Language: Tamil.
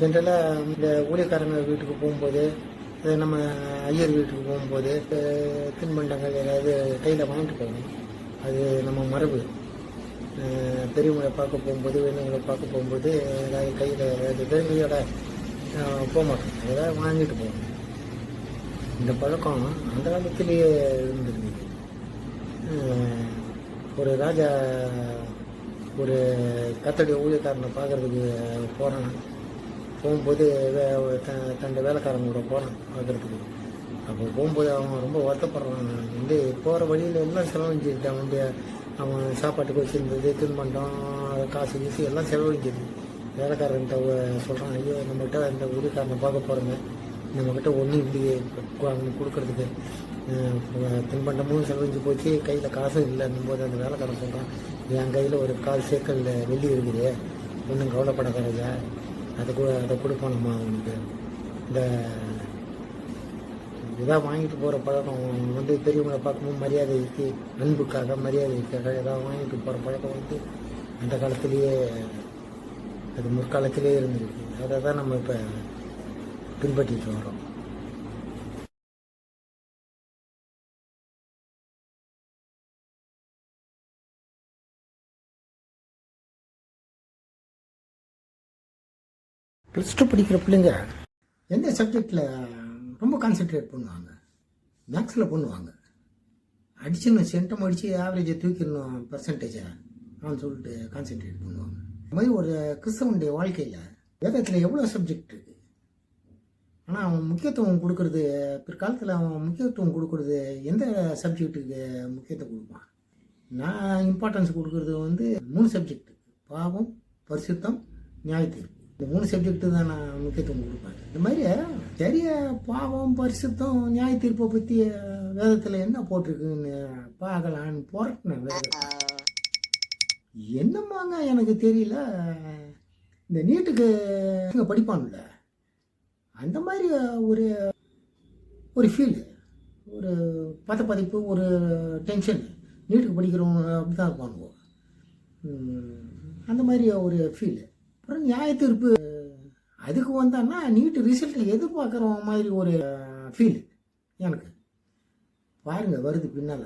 ஜென்ரலாக இந்த ஊழியக்காரங்க வீட்டுக்கு போகும்போது நம்ம ஐயர் வீட்டுக்கு போகும்போது தின்பண்டங்கள் ஏதாவது கையில் வாங்கிட்டு போகணும். அது நம்ம மரபு. பெரியவங்களை பார்க்க போகும்போது வேணுங்களை பார்க்க போகும்போது ஏதாவது கையில் ஏதாவது பெருமையோட போக மாட்டோம். ஏதாவது வாங்கிட்டு போகணும். இந்த பழக்கம் அந்த காலத்திலேயே இருந்திருந்தது. ஒரு ராஜா ஒரு கத்தடி ஊழியக்காரனை பார்க்கறதுக்கு போகிறான் போகும்போது வே- தன்னோட வேலைக்காரங்க கூட போகிறான் பார்க்குறதுக்கு. அப்போ போகும்போது அவன் ரொம்ப வருத்தப்படுறான் வந்து போகிற வழியில் எல்லாம் செலவழிஞ்சிருச்சு அவனுடைய அவன் சாப்பாட்டுக்கு வச்சுருந்தது தின்பண்டம் காசு கீசு எல்லாம் செலவழிஞ்சிருது வேலைக்காரன்கிட்ட சொல்கிறான் ஐயோ நம்மகிட்ட இந்த ஊருக்காரனை பார்க்க போகிறோங்க நம்மக்கிட்ட ஒன்றும் இல்லையே கு- அவனுக்கு கொடுக்கறதுக்கு. தின்பண்டமும் செலவழிஞ்சு போச்சு. கையில் காசும் இல்லைன்னும் போது அந்த வேலைக்காரன் சொல்கிறான் என் கையில் ஒரு கால் சேக்கல் வெள்ளி இருக்குது. ஒன்றும் கவலைப்படாதீங்க. அதை கூட அதை கொடுப்பானம்மா அவனுக்கு. இந்த இதாக வாங்கிட்டு போகிற பழக்கம் வந்து பெரியவங்களை பார்க்கும்போது மரியாதைக்கு அன்புக்காக மரியாதைக்காக ஏதாவது வாங்கிட்டு போகிற பழக்கம் வந்து அந்த காலத்திலேயே அது முற்காலத்திலே இருந்திருக்கு. அதை தான் நம்ம இப்போ பின்பற்றிட்டு வரோம் ப்ளஸ் டூ படிக்கிற பிள்ளைங்க எந்த சப்ஜெக்டில் ரொம்ப கான்சென்ட்ரேட் பண்ணுவாங்க? மேக்ஸில் பண்ணுவாங்க. அடிச்சுன்னு சென்டம் அடித்து ஆவரேஜை தூக்கிடணும் பர்சன்டேஜை அப்படின்னு சொல்லிட்டு கான்சென்ட்ரேட் பண்ணுவாங்க. இந்த மாதிரி ஒரு கிறிஸ்தவனுடைய வாழ்க்கையில் வேதத்தில் எவ்வளோ சப்ஜெக்ட் இருக்குது ஆனால் அவன் முக்கியத்துவம் கொடுக்கறது பிற்காலத்தில் அவன் முக்கியத்துவம் கொடுக்கறது எந்த சப்ஜெக்ட்டுக்கு முக்கியத்துவம் கொடுப்பான்? நான் இம்பார்ட்டன்ஸ் கொடுக்கறது வந்து மூணு சப்ஜெக்ட் பாவம் பரிசுத்தம் நியாயத்தீர்ப்பு. இந்த மூணு சப்ஜெக்ட்டு தான் நான் முக்கியத்துவம் கொடுப்பேன் இந்த மாதிரி தெரிய பாவம் பரிசுத்தம் நியாயத்தீர்ப்பை பற்றி வேதத்தில் என்ன போட்டிருக்குன்னு பார்க்கலான்னு போராட்டினேன் வேதத்தை என்னமாங்க எனக்கு தெரியல. இந்த நீட்டுக்கு இங்க படிப்பான்ல அந்த மாதிரி ஒரு ஒரு ஃபீல் ஒரு பத பதிப்பு ஒரு டென்ஷன் நீட்டுக்கு படிக்கிறவங்க அப்படி தான் இருப்பானுவோம் அந்த மாதிரி ஒரு ஃபீல் அப்புறம் நியாய தீர்ப்பு. அதுக்கு வந்தான்னா நீட்டு ரிசல்ட்டை எதிர்பார்க்குற மாதிரி ஒரு ஃபீல் எனக்கு. பாருங்கள் வருது பின்னால்.